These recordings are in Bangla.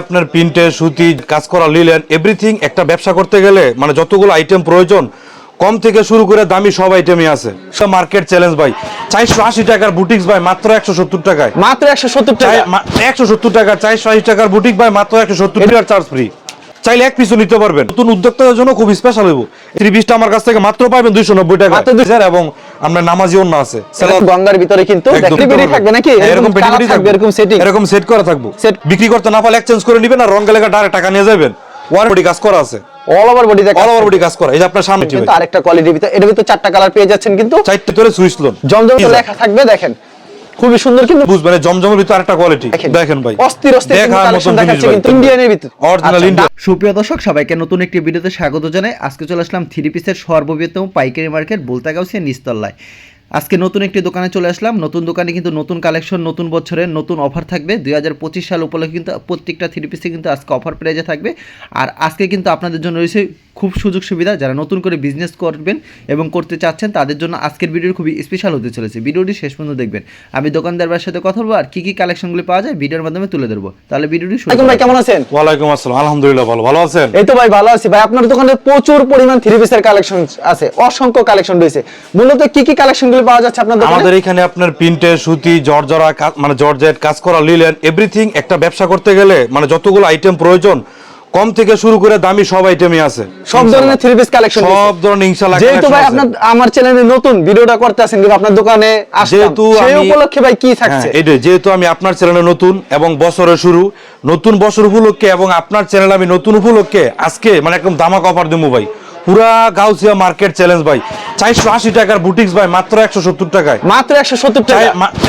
আপনার প্রিন্টে সুতি কাজ করা লিলেন এভরিথিং একটা ব্যবসা করতে গেলে মানে যতগুলো আইটেম প্রয়োজন কম থেকে শুরু করে দামি সব আইটেমই আছে। সব মার্কেট চ্যালেঞ্জ ভাই। চারশো আশি টাকার বুটিক্স ভাই মাত্র একশো সত্তর টাকায়। মাত্র একশো সত্তর টাকা? একশো সত্তর টাকা চারশো আশি টাকার বুটিক ভাই মাত্র একশো সত্তর টাকার চার্জ ফ্রি চাইলে এক পিছু নিতে পারবেন। নতুন উদ্যোক্তাদের জন্য খুব স্পেশাল হইব। থ্রি পিসটা আমার কাছ থেকে মাত্র পাবেন দুইশো? নব্বই টাকা এবং আপনার নামাজি অন্য আছে। গঙ্গার ভিতরে কিন্তু থাকবে নাকি? হ্যাঁ, এরকম এরকম থাকবে এরকম সেটিং এরকম সেট করা থাকব। Set। বিক্রি করতে না পারলে এক্সচেঞ্জ করে নিবেন আর রং গেলে ডাইরেক্ট টাকা নিয়ে যাবেন। ওয়ারেন্টি কাজ করা আছে। All over body all over body কাজ করা। এই যে আপনার সামনে কিন্তু আরেকটা কোয়ালিটির ভিতরে এর ভিতরে চারটা কালার পেয়ে যাচ্ছেন কিন্তু চারটে তোরে সুইচ লোন জমজম লেখা থাকবে দেখেন। খুবই সুন্দর কিন্তু বুঝবেন এই জমজমের ভিতরে আরেকটা কোয়ালিটি দেখেন ভাই। অস্থির অস্থির দেখার কালেকশন দেখাচ্ছে কিন্তু ইন্ডিয়ানের ভিতরে। অরিজিনাল ইন্ডিয়া সুপ্রিয় দর্শক সবাইকে নতুন একটি ভিডিওতে স্বাগত জানাই। আজকে চলে আসলাম থ্রি পিসের সর্ববৃহত্তম পাইকারি মার্কেট বলতাগাউসিয়া নিস্তল্লায়। আজকে নতুন একটি দোকানে চলে আসলাম। নতুন দোকানে কিন্তু নতুন কালেকশন নতুন বছরের নতুন অফার থাকবে। দুই হাজার পঁচিশ সাল উপলক্ষে কিন্তু প্রত্যেকটা থ্রি পিসে কিন্তু আজকে অফার প্রাইজে থাকবে। আর আজকে কিন্তু আপনাদের জন্য রয়েছে খুব সুযোগ সুবিধা। যারা নতুন করে বিজনেস করবেন এবং করতে চাচ্ছেন তাদের জন্য আজকের ভিডিও খুবই স্পেশাল হতে চলেছে। ভিডিওটি শেষ পর্যন্ত দেখবেন। আমি দোকানদারের সাথে কথা বলব। আর কী কী কালেকশনগুলি পাওয়া যায় ভিডিওর মাধ্যমে তুলে ধরবো। তাহলে ভিডিওটি শুরু ভাই কেমন আছেন? ওয়ালাইকুম আসসালাম। আলহামদুলিল্লাহ ভালো। ভালো আছেন? এই তো ভাই ভালো আছি। ভাই আপনার দোকানে প্রচুর পরিমাণ থ্রি পিসের কালেকশন আছে। অসংখ্য কালেকশন রয়েছে। মূলত কি কি কালেকশন পাওয়া যাচ্ছে আমাদের এখানে আপনার প্রিন্টে সুতি জর্জরা মানে জর্জেট কাজ করা লিলেন এভরিথিং একটা ব্যবসা করতে গেলে মানে যতগুলো আইটেম প্রয়োজন কম থেকে শুরু করে দামি সব আইটেমই আছে। সব ধরনের থ্রি পিস কালেকশন সব ধরনের ইনশাআল্লাহ যেহেতু ভাই আপনার আমার চ্যানেলে নতুন ভিডিওটা করতে আছেন কিন্তু আপনার দোকানে যেহেতু সেই আমি- উপলক্ষে ভাই কি থাকছে? হ্যাঁ, যেহেতু আমি আপনার চ্যানেলে নতুন এবং বছরের শুরু নতুন বছর উপলক্ষে এবং আপনার চ্যানেলে আমি নতুন উপলক্ষে আজকে মানে একদম দামাক অফার দেবো ভাই। পুরা গাউসিয়া মার্কেট চ্যালেঞ্জ ভাই। চারশো আশি টাকার বুটিক্স ভাই মাত্র একশো সত্তর টাকায়। মাত্র একশো সত্তর টাকা।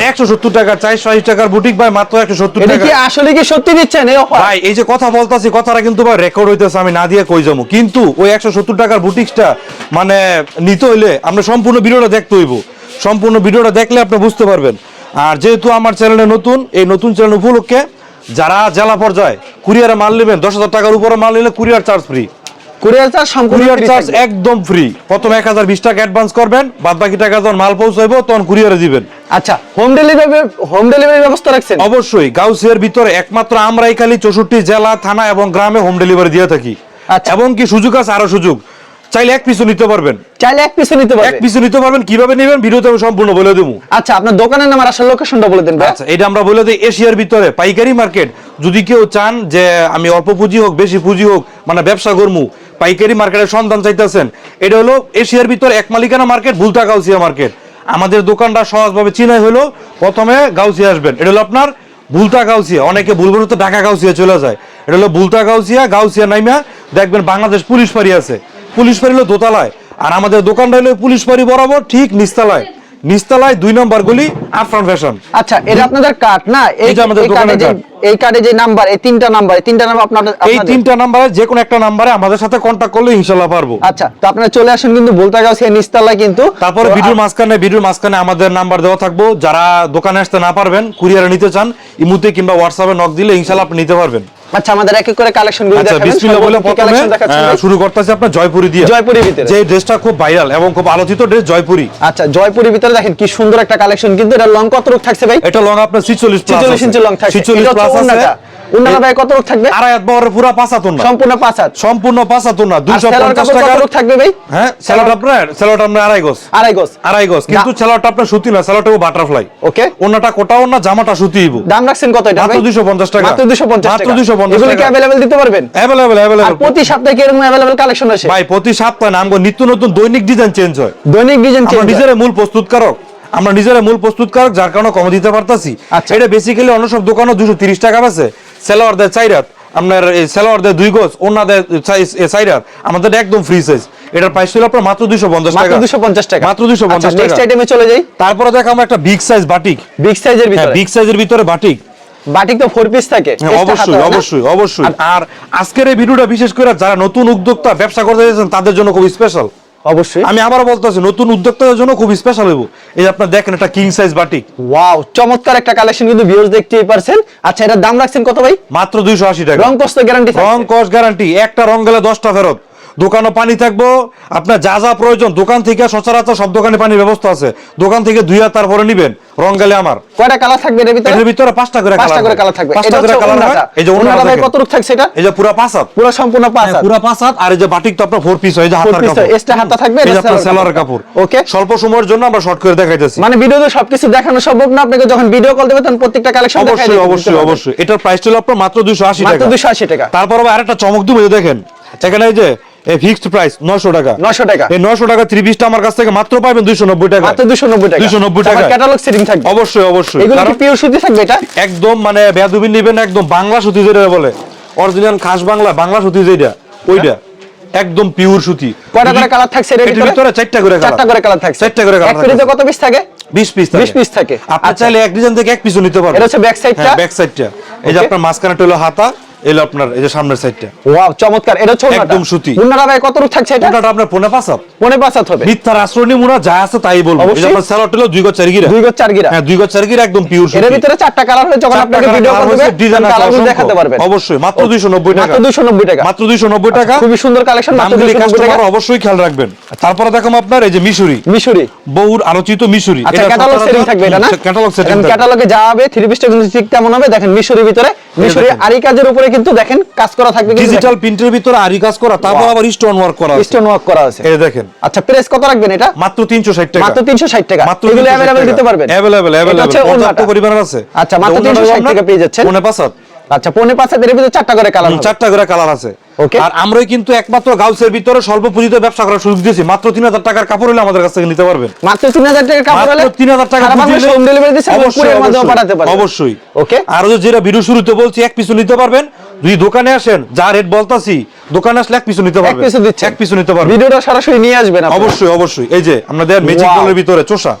একশো সত্তর টাকা চারশো আশি টাকার বুটিক ভাই মাত্র একশো সত্তর টাকা আসলে কি সত্যি দিচ্ছেন? ভাই এই যে কথা বলতাছি কথাটা কিন্তু ভাই রেকর্ড হইতেছে আমি না দিয়ে কই যাব। কিন্তু ওই একশো সত্তর টাকার বুটিক্সটা মানে নিতে হইলে আমরা সম্পূর্ণ ভিডিওটা দেখতে হইব। সম্পূর্ণ ভিডিওটা দেখলে আপনি বুঝতে পারবেন। আর যেহেতু আমার চ্যানেলে নতুন এই নতুন চ্যানেল উপলক্ষে যারা জেলা পর্যায়ে কুরিয়ারে মাল নেবেন দশ হাজার টাকার উপরে মাল নিলে courier charge free courier charge সম্পূর্ণ কুরিয়ার চার্জ একদম ফ্রি প্রথম এক হাজার বিশ টাকা অ্যাডভান্স করবেন বাদ বাকি টাকা যখন মাল পৌঁছাইবো তখন কুরিয়ারে দিবেন। আচ্ছা হোম ডেলিভারি হোম ডেলিভারি ব্যবস্থা রাখছেন? অবশ্যই গাউসিয়ার ভিতরে একমাত্র আমরাই খালি চৌষট্টি জেলা থানা এবং গ্রামে হোম ডেলিভারি দিয়ে থাকি। আচ্ছা। এবং কি সুযোগ আছে? আরও সুযোগ। চাইলে এক নিতে পারবেন। চাইলে এক নিতে এক পারবে পিছু নিতে পারবেন কীভাবে নেবেন? ভিডিওতে আমি সম্পূর্ণ বলে দেবো। আচ্ছা আপনার দোকানের নাম আর আসল লোকেশনটা বলে দেন আচ্ছা এটা আমরা বলে দিই এশিয়ার ভিতরে পাইকারি মার্কেট যদি কেউ চান যে আমি অল্প পুঁজি হোক বেশি পুঁজি হোক মানে ব্যবসা করমু পাইকারি মার্কেটের সন্ধান চাইতেছেন। এটা হলো এশিয়ার ভিতরে এক মালিকানা মার্কেট, ভুলতা গাউসিয়া মার্কেট। আমাদের দোকানটা সহজভাবে চিনাই হলো, প্রথমে গাউসিয়া আসবেন। এটা হলো আপনার ভুলতা গাউসিয়া। অনেকে ভুলবেন তো, ঢাকা গাউসিয়া চলে যায়। এটা হলো ভুলতা গাউসিয়া গাউসিয়া নাইমা। দেখবেন বাংলাদেশ পুলিশ ফাঁড়ি আছে। পুলিশ ফাঁড়ি হলো দোতলায়। আর আমাদের দোকানটা হলো পুলিশ ফাঁড়ি বরাবর ঠিক নিস্তালায় নিস্তালায় দুই নম্বর গলি আফরান ফ্যাশন আচ্ছা এটা আপনাদের কার্ড না? এই এটা আমাদের কার্ডে দোকানের যে card। এই কার্ডে যে নাম্বার এই তিনটা নাম্বার এই তিনটা নাম্বার আপনাদের এই তিনটা নাম্বারে যে কোনো একটা নাম্বারে আমাদের সাথে কন্টাক্ট করলে ইনশাল্লাহ পারব। আচ্ছা তো আপনারা চলে আসেন কিন্তু বলতে গাছে নিস্তালায় কিন্তু। তারপরে ভিডিওর মাঝখানে ভিডিওর মাঝখানে আমাদের নাম্বার দেওয়া থাকব। যারা দোকানে আসতে না পারবেন কুরিয়ারে নিতে চান ইমুতে কিংবা হোয়াটসঅ্যাপে নক দিলে ইনশাল্লাহ আপনি নিতে পারবেন। আচ্ছা আমাদের এক এক করে কালেকশনগুলো আচ্ছা দেখাবেন বিসমিল্লাহ বলে প্রথমে? শুরু করতেছি আপনার জয়পুরি দিয়ে। জয়পুরের ভিতরে। যে ড্রেসটা খুব ভাইরাল এবং খুব আলোচিত ড্রেস জয়পুরি। আচ্ছা জয়পুরের ভিতরে দেখেন কি সুন্দর একটা কালেকশন কিন্তু এটা লং কত রূপ থাকছে ভাই? এটা লং আপনার 46 প্লাস 46 ইঞ্চি লং থাকছে। 46 প্লাস আছে। উন্নাটা উন্নাটা ভাই কত রূপ থাকবে আড়াই হাত বহরের পুরো পাঁচাতুন না সম্পূর্ণ পাঁচ হাত সম্পূর্ণ পাঁচাতুন না আর সেলার 250 কাপড় টাকা কত রূপ থাকবে ভাই হ্যাঁ স্যালাড আপনার স্যালাড আপনার আড়াই গজ আড়াই গজ আড়াই গজ কিন্তু দা- স্যালাডটা আপনার সুতি না স্যালাডটা বাটারফ্লাই ওকে ওনাটা কোটাও না জামাটা সুতিইব দাম রাখছেন কত এটা মাত্র ভাই 250 টাকা। মাত্র 250 মাত্র টাকা 250 এগুলো কি টাকা। अवेलेबल দিতে পারবেন অ্যাভেলেবল আর অ্যাভেলেবল প্রতি সপ্তাহে কি এরকম अवेलेबल কালেকশন আসে ভাই প্রতি সপ্তাহে নাম নিত্য নতুন দৈনিক ডিজাইন চেঞ্জ হয় দৈনিক ডিজাইন আমরা চেঞ্জ নিজেরা মূল প্রস্তুতকারক আমরা নিজেরা মূল প্রস্তুতকারক যার কারণে কম দিতে পারতাছি আচ্ছা। এটা বেসিক্যালি অন্য সব দোকানে দুশো তিরিশ টাকা আছে সেলোয়ার দেয় চাই আপনার এই সেলোয়ার দেয় দুই গজ ওনা দেয় চাই রাত আমাদের একদম ফ্রি সাইজ এটার প্রাইস ছিল আপনার মাত্র দুইশো পঞ্চাশ মাত্র টাকা। 250 টাকা। মাত্র দুইশো পঞ্চাশ নেক্সট টাকা। আইটেমে চলে যাই। তারপরে দেখো আমরা একটা বিগ সাইজ বাটিক বিগ সাইজের ভিতরে। বিগ সাইজের ভিতরে বাটিক বাটিক তো ফোর পিস থাকে। হ্যাঁ, অবশ্যই? অবশ্যই অবশ্যই। আর আজকের এই ভিডিওটা বিশেষ করে যারা নতুন উদ্যোক্তা ব্যবসা করতে চাইছেন তাদের জন্য খুব স্পেশাল অবশ্যই। আমি আবারও বলতেছি নতুন উদ্যোক্তাদের জন্য খুব স্পেশাল হইব। এই আপনার দেখেন একটা কিং সাইজ বাটিক ওয়াও চমৎকার একটা কালেকশন কিন্তু ভিউয়ার্স দেখতেই পারছেন। আচ্ছা এটার দাম রাখছেন কত ভাই? মাত্র দুইশো আশি টাকা। রং কষ্ট গ্যারান্টি রং কস্ট গ্যারান্টি একটা রং গেলে দশটা ফেরত। দোকানও পানি থাকব আপনার যা যা প্রয়োজন দোকান থেকে সচরাচর সব দোকানে পানির ব্যবস্থা আছে। দোকান থেকে ধুইয়া তারপরে নিবেন। রং গেলে আমার। কয়টা কালার থাকবে এর ভিতরে? এটার ভিতরে পাঁচটা করে পাঁচটা করে কালার থাকবে। পাঁচটা করে কালার এই যে ভাই কত রূপ থাকছে এটা? এই যে পুরো পাঁচ হাত। পুরো সম্পূর্ণ পাঁচ হাত। পুরো পাঁচ হাত। আর এই যে বাটিক তো আপনার ফোর পিস হয় যে হাতার কাপড়। হাতা থাকবে, এটা আপনার কাপড়। Okay? স্বল্প সময়ের জন্য আমরা শর্ট করে দেখাইতেছি। মানে ভিডিওতে সবকিছু দেখানো সম্ভব না আপনাকে যখন ভিডিও কল দেবে তখন প্রত্যেকটা কালেকশন অবশ্যই অবশ্যই অবশ্যই। এটার প্রাইস ছিল আপনার মাত্র দুশো আশি মাত্র টাকা। 280 টাকা। তারপর আবার আরেকটা চমক দিব দেখেন। এখানে এই যে ফিক্সড প্রাইস নয়শো টাকা। 900 টাকা। এই নয়শো টাকা থ্রি পিসটা আমার কাছ থেকে মাত্র পাবেন দুইশো নব্বই টাকা। মাত্র 290 টাকা। 290 টাকা। ক্যাটালগ সেটিং থাকবে? অবশ্যই অবশ্যই। এগুলো পিওর সুতি থাকবে এটা? একদম মানে নিবেন একদম বাংলা সুতি যেটা বলে। অরিজিনাল খাস বাংলা বাংলা সুতি যেটা ওইটা। একদম পিওর সুতি। কয়টা করে কালার থাকছে এর ভিতরে? চারটা করে কালার চারটা করে কালার থাকছে। চারটা করে কালার কত পিস থাকে? 20 পিস 20 piece থাকে। আপনি আচ্ছা। চাইলে এক ডিজাইন থেকে এক পিসও নিতে পারবেন। এটা হচ্ছে back side টা? হ্যাঁ ব্যাক সাইডটা এই যে আপনার মাঝখানে হলো হাতা এলো আপনার এই যে সামনের সাইডটা ওয়াও চমৎকার। এটা হচ্ছে একদম সুতি। ভাই কত রূপ থাকছে এটা? আপনার পনে পাঁচ হাত। পনে পাঁচ হাত হবে। মিথ্যার আশ্রয় মুনা যা আছে তাই বলব। এই যে আপনার স্যালাড হলো দুই গজ চার গিরা দুই গজ চার গিরা হ্যাঁ দুই গজ চার গিরা একদম পিওর এর ভিতরে চারটা কালার যখন আপনাকে ভিডিও ডিজাইন কালারগুলো দেখাতে পারবেন। অবশ্যই মাত্র 290 টাকা। মাত্র 290 টাকা। মাত্র 290 টাকা। খুবই সুন্দর কালেকশন মাত্র 290 টাকা। অবশ্যই খেয়াল রাখবেন। তারপরে দেখো আপনার এই যে মিশরি। মিশরি। বহুর আলোচিত মিশরি। আচ্ছা ক্যাটালগ সেটিং থাকবে এটা না? ক্যাটালগ সেটিং ক্যাটালগে যা হবে থ্রি পিসটা কিন্তু ঠিক তেমন হবে? দেখেন মিশরির ভিতরে মিশরি দেখেন। আরি কাজের উপরে কিন্তু দেখেন কাজ করা থাকবে ডিজিটাল প্রিন্টের ভিতরে আরি কাজ করা তারপর আবার স্টোন ওয়ার্ক করা আছে স্টোন ওয়ার্ক করা আছে এই দেখেন আচ্ছা প্রাইস কত রাখবেন এটা মাত্র 360 টাকা মাত্র 360 টাকা মাত্র এগুলো 360 अवेलेबल টাকা। দিতে পারবেন Available, এটা available। হচ্ছে পর্যাপ্ত ওন্নাটা। পরিমাণের আছে আচ্ছা মাত্র ওন্নাটা 360 আপনার টাকা পেয়ে যাচ্ছেন পৌনে পাঁচ হাত। আচ্ছা পৌনে পাঁচ হাতের ভিতরে চারটা করে কালার হুম, চারটা করে কালার আছে Okay. আর আমরাই কিন্তু একমাত্র গাউসের ভিতরে স্বল্প পুঁজিতে ব্যবসা করার সুযোগ দিয়েছি। মাত্র তিন হাজার টাকার কাপড় হলে আমাদের কাছ থেকে নিতে পারবেন। মাত্র 3000 টাকার কাপড় হলে মাত্র তিন হাজার টাকা পুঁজি হোম ডেলিভারি কুরিয়ার মাধ্যমে পাঠাতে পারবেন। অবশ্যই। ওকে আর যে যেটা ভিডিও শুরুতে বলছি এক পিছু নিতে পারবেন। যদি দোকানে আসেন যা রেট বলতাছি দোকানে আসলে এক পিছু নিতে এক পারবেন। দিচ্ছে এক পিছু নিতে পারবেন। ভিডিওটা সরাসরি নিয়ে আসবেন অবশ্যই অবশ্যই। এই যে ম্যাজিক. বলের ভিতরে চোষা।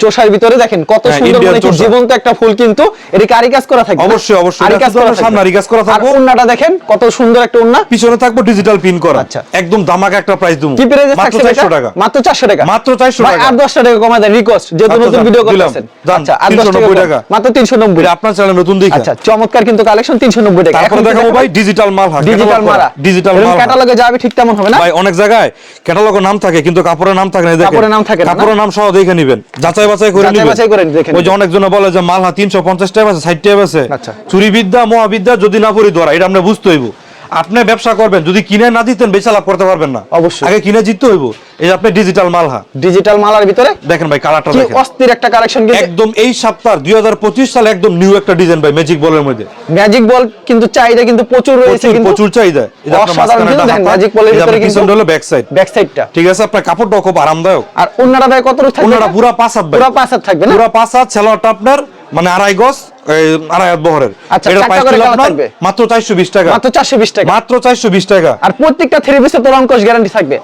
চোষার ভিতরে দেখেন কত হ্যাঁ, সুন্দর মানে কি জীবন্ত একটা ফুল কিন্তু এটি কারি কাজ করা থাকবে অবশ্যই, অবশ্যই। এটা কাজ করা সামনে থাকবে। আরি কাজ করা আর থাকব। ওন্নাটা দেখেন কত সুন্দর একটা ওন্না পিছনে থাকব ডিজিটাল পিন করা আচ্ছা। একদম দামাকা একটা প্রাইস দেবো কি প্রাইসে মাত্র থাকছে চারশো এটা? টাকা মাত্র 400 টাকা মাত্র 400 টাকা। আর 10 টাকা কমায় দেন রিকোয়েস্ট যেহেতু আচ্ছা, নতুন ভিডিও করতেছেন আচ্ছা আর 10 টাকা 390 টাকা। মাত্র 390 এটা আপনার চ্যানেল নতুন দেখে আচ্ছা চমৎকার কিন্তু কালেকশন 390 টাকা তারপরে দেখাবো ভাই ডিজিটাল মাল ডিজিটাল মারা ডিজিটাল মাল ক্যাটালগে যাবে ঠিক তেমন হবে না ভাই অনেক জায়গায় ক্যাটালগের নাম থাকে কিন্তু কাপড়ের নাম থাকে না দেখেন। কাপড়ের নাম থাকে না? কাপড়ের নাম সহ দেখে নেবেন যাচাই বাছাই করে যাচাই বাছাই করে দেখেন ওই যে অনেক জন বলে যে মাল হা তিনশো পঞ্চাশ টাকা আছে ষাট টাকা আছে। আচ্ছা। চুরি বিদ্যা মহাবিদ্যা যদি না পড়ি ধরা এটা আমরা বুঝতে হইব। আপনি ব্যবসা করবেন যদি কিনে না দিতেন বেচা লাভ করতে পারবেন না। অবশ্যই। আগে কিনে জিততে হইব। এই আপনি ডিজিটাল মালহা। ডিজিটাল মালার ভিতরে? দেখেন ভাই কালারটা দেখেন। অস্থির একটা কালেকশন কিন্তু একদম এই সপ্তাহ দুই হাজার পঁচিশ সালে একদম নিউ একটা ডিজাইন ভাই ম্যাজিক বলের মধ্যে। ম্যাজিক বল কিন্তু চাহিদা কিন্তু প্রচুর রয়েছে কিন্তু প্রচুর চাহিদা। এই যে আপনার মাঝখানে দেখেন, এই যে ভিতরে কিন্তু- পিছনটা হলো ব্যাক সাইড ব্যাক সাইডটা ঠিক আছে আপনার কাপড়টাও খুব আরামদায়ক। আর ওন্নাটা ভাই কত থাকবে? ওনারা এটা? পুরা পাঁচ হাত ভাই। পুরা পাঁচ হাত থাকবে না? পুরা পাঁচ হাত ছেলোয়ারটা আপনার মানে আড়াই গজ আড়াই হাত বহরের। আচ্ছা? মাত্র চারশো বিশ টাকা। মাত্র 420 টাকা। মাত্র চারশো বিশ টাকা। আর প্রত্যেকটা থ্রি পিসের তো রংকশ গ্যারান্টি থাকবে।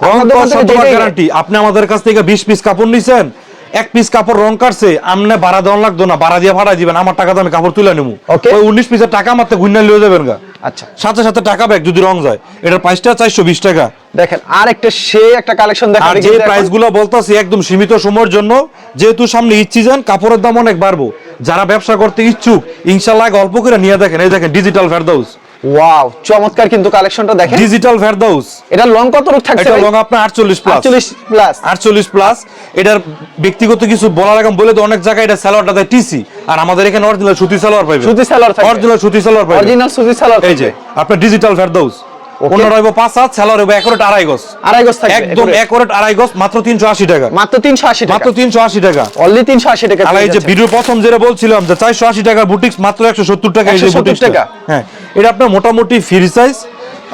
গ্যারান্টি আপনি আমাদের কাছ থেকে বিশ পিস কাপড় নিছেন এক পিস কাপড় রং কাটছে আমনে ভাড়া দেওয়া লাগতো না ভাড়া দিয়ে ভাড়া দিবেন আমার টাকা তো আমি কাপড় তুলে নেব ওই উনিশ পিসের টাকা মাত্র গুন্না লিয়ে যাবেন গা। আচ্ছা। সাথে সাথে টাকা ব্যাগ যদি রং যায় এটার প্রাইসটা চারশো বিশ টাকা। দেখেন আর একটা সে একটা কালেকশন দেখা আর যে প্রাইসগুলো বলতেছি একদম সীমিত সময়ের জন্য যেহেতু সামনে ইচ্ছি যান কাপড়ের দাম অনেক বাড়বো। যারা ব্যবসা করতে ইচ্ছুক ইনশাল্লাহ অল্প করে নিয়ে দেখেন এই দেখেন ডিজিটাল ফেরদাউস ওয়াও চমৎকার কিন্তু কালেকশনটা দেখেন। ডিজিটাল ফেরদাউস এটা লং কত রূপ থাকছে এটা লং আপনার আটচল্লিশ প্লাস 48 প্লাস আটচল্লিশ প্লাস এটার ব্যক্তিগত কিছু বলার আগে বলে তো অনেক জায়গায় এটা সালোয়ারটা দেয় টিসি আর আমাদের এখানে অরিজিনাল সুতি সালোয়ার পাবে সুতি সালোয়ার থাকে অরিজিনাল সুতি সালোয়ার পাবে অরিজিনাল সুতি সালোয়ার এই যে আপনার ডিজিটাল ফেরদাউস Okay. অন্য রইব পাঁচ হাত স্যালোয়ার হইব একরেট আড়াই গজ। আড়াই গজ থাকবে একদম একরেট আড়াই গজ মাত্র তিনশো আশি টাকা। মাত্র 380 টাকা। মাত্র তিনশো আশি টাকা। অনলি 380 টাকা আর এই যে ভিডিও প্রথম যেটা বলছিলাম যে চারশো আশি বুটিক্স মাত্র একশো সত্তর টাকা এই যে 170 টাকা। হ্যাঁ এটা আপনার মোটামুটি ফ্রি সাইজ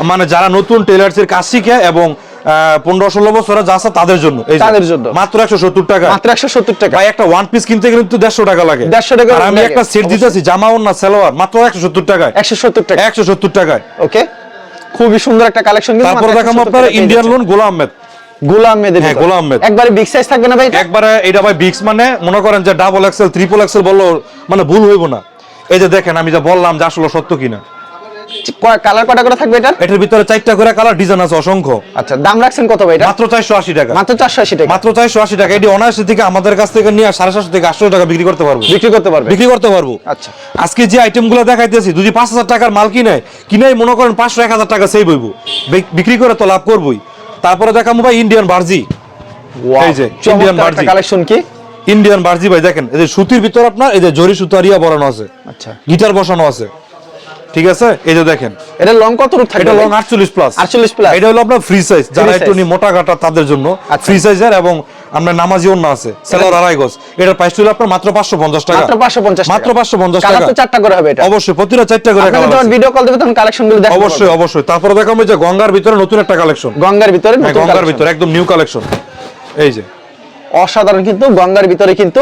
মানে যারা নতুন টেলার্স এর কাজ শিখে এবং পনেরো ষোলো বছর যা আছে তাদের জন্য। তাদের জন্য। মাত্র একশো সত্তর টাকা। মাত্র 170 টাকা। একটা ওয়ান পিস কিনতে গেলে কিন্তু দেড়শো টাকা লাগে। 150 টাকা আমি একটা সেট দিতেছি জামা ওন্না সালোয়ার মাত্র একশো সত্তর টাকায়। 170 টাকা। একশো সত্তর টাকায়। ওকে খুবই সুন্দর একটা কালেকশন কিন্তু তারপরে দেখাম দেখাবো 170 আপনার ইন্ডিয়ান লোন গোলাম আহমেদ গোলাম মেদের হ্যাঁ, গোলাম মেদ। একবারে বিগ সাইজ থাকবে না ভাই? একবারে এটা ভাই বিক্স মানে মনে করেন যে ডাবল এক্সেল ট্রিপল এক্সেল বলল মানে ভুল হইব না। এই যে দেখেন আমি যা বললাম যে আসলে সত্য কিনা। কালার কটা করে থাকবে এটা? এটার ভিতরে চারটা করে কালার ডিজাইন আছে অসংখ্য। আচ্ছা দাম রাখছেন কত ভাই এটা? মাত্র চারশো আশি টাকা। মাত্র 480 টাকা। মাত্র চারশো আশি টাকা। এটি অনায়াসে থেকে আমাদের কাছ থেকে নিয়ে সাড়ে সাতশো থেকে আটশো টাকা বিক্রি করতে পারব। বিক্রি করতে পারবে? বিক্রি করতে পারব। আচ্ছা। আজকে যে আইটেমগুলো দেখাইতেছি যদি পাঁচ হাজার টাকার মাল কিনে কিনেই মনে করেন পাঁচশো এক হাজার টাকা সেভ হইব। বিক্রি করে তো লাভ করবোই। তারপরে দেখাবো ভাই ইন্ডিয়ান বার্জি এই যে ইন্ডিয়ান বার্জি কালেকশন কি? ইন্ডিয়ান বার্জি ভাই দেখেন এই যে সুতির ভিতর আপনার এই যে জরি সুতারিয়া বরানো আছে। আচ্ছা। গিটার বসানো আছে। ঠিক আছে? এই যে দেখেন। এটা লং কত রূপ থাকবে? এটা লং ভাই? আটচল্লিশ প্লাস 48 plus। এটা হলো আপনার ফ্রি সাইজ যারা একটু নি মোটা কাটা তাদের জন্য আচ্ছা। ফ্রি সাইজের এবং আমরা নামাজি অন্য আছে। সেলার আড়াই গজ। এটার প্রাইস হলো আপনার মাত্র পাঁচশো পঞ্চাশ টাকা। মাত্র 550 টাকা। মাত্র পাঁচশো পঞ্চাশ কালার টাকা। তো চারটা করে হবে এটা। অবশ্যই প্রতিটা চারটা করে আপনাকে যখন ভিডিও কল দেবে তখন কালেকশনগুলো দেখাবো অবশ্যই অবশ্যই। তারপরে দেখাবো যে গঙ্গার ভিতরে নতুন একটা কালেকশন গঙ্গার ভিতরে হ্যাঁ নতুন গঙ্গার ভিতরে একদম নিউ কালেকশন এই যে। অসাধারণ কিন্তু গঙ্গার ভিতরে কিন্তু।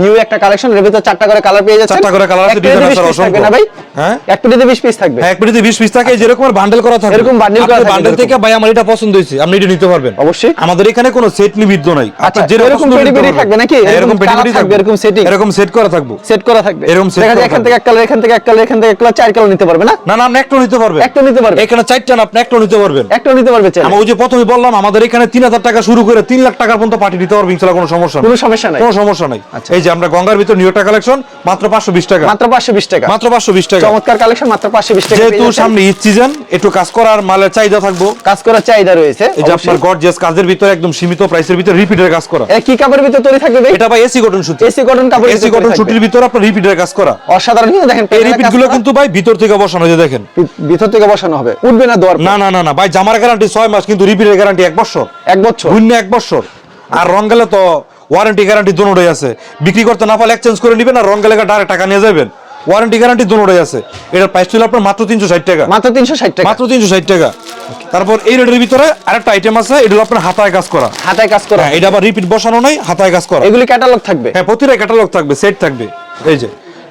নিউ একটা কালেকশন এর ভিতরে চারটা করে কালার পেয়ে যাচ্ছেন। চারটা করে colour আছে, পেটিতে আছে 20 অসংখ্য। না ভাই? হ্যাঁ? এক পেটিতে 20 পিস থাকবে। হ্যাঁ এক পেটিতে বিশ পিস থাকে যেরকম বান্ডেল করা থাকে এরকম bundle করা থাকে, বান্ডেল থেকে ভাই আমার এটা পছন্দ হয়েছে আপনি এটা নিতে পারবেন। অবশ্যই। আমাদের এখানে কোনো সেট নিবিদ্ধ নাই। আচ্ছা, যেরকম পেটি পেটি থাকবে নাকি? এরকম পেটি পেটি থাকবে, এরকম setting? এরকম সেট করা থাকব। সেট করা থাকবে। এরকম set দেখা যায় এখান থেকে এক কালার এখান থেকে এক কালার এখান থেকে এক কালার চার কালার নিতে পারবে না? না না আপনি একটা নিতে পারবেন। একটা নিতে পারবে এখানে চারটা না আপনি একটা নিতে পারবেন। একটা নিতে পারবে চাইলে আমি ওই যে প্রথমে বললাম আমাদের এখানে তিন হাজার টাকা শুরু করে তিন লাখ টাকার পর্যন্ত পার্টি দিতে পারবেন ইনশাল্লাহ কোনো সমস্যা নেই। কোনো সমস্যা নাই। কোনো সমস্যা নাই। আচ্ছা। এই যে আমরা গঙ্গার ভিতর নিউ একটা কালেকশন মাত্র পাঁচশো বিশ টাকা। মাত্র 520 টাকা। মাত্র পাঁচশো বিশ টাকা। চমৎকার কালেকশন মাত্র 520 টাকা যেহেতু সামনে ঈদ সিজন একটু কাজ করার মালের চাহিদা থাকব। কাজ করার চাহিদা রয়েছে এই যে। আপনার গর্জিয়াস কাজের ভিতরে একদম সীমিত প্রাইসের ভিতরে রিপিটের কাজ করা। এটা কি কাপড়ের ভিতরে তৈরি থাকবে ভাই? এটা ভাই এসি কটন সুতি। এসি কটন কাপড় এসি কটন সুতির ভিতরে আপনার রিপিটের কাজ করা। অসাধারণ কিন্তু দেখেন এই রিপিটগুলো কিন্তু ভাই ভিতর থেকে বসানো যে দেখেন। ভিতর থেকে বসানো হবে। উঠবে না দোয়ার না না না না ভাই জামার গ্যারান্টি ছয় মাস কিন্তু রিপিটের গ্যারান্টি এক বছর। এক বছর। শূন্য এক বছর। আর রং গেলে তো ওয়ারেন্টি গ্যারান্টি দুটোই আছে। বিক্রি করতে না পারলে এক্সচেঞ্জ করে নেবেন আর রং গেলে ডাইরেক্ট টাকা নিয়ে যাবেন। ওয়ারেন্টি গ্যারান্টি দুটোই আছে। এটার প্রাইস ছিল আপনার মাত্র তিনশো ষাট টাকা। মাত্র 360 টাকা। মাত্র তিনশো ষাট টাকা। তারপর এই রেটের ভিতরে আরেকটা আইটেম আছে এটা আপনার হাতায় কাজ করা। হাতায় কাজ করা। হ্যাঁ এটা আবার রিপিট বসানো নাই হাতায় কাজ করা। এগুলি ক্যাটালগ থাকবে। হ্যাঁ প্রতিটা ক্যাটালগ থাকবে সেট থাকবে। এই যে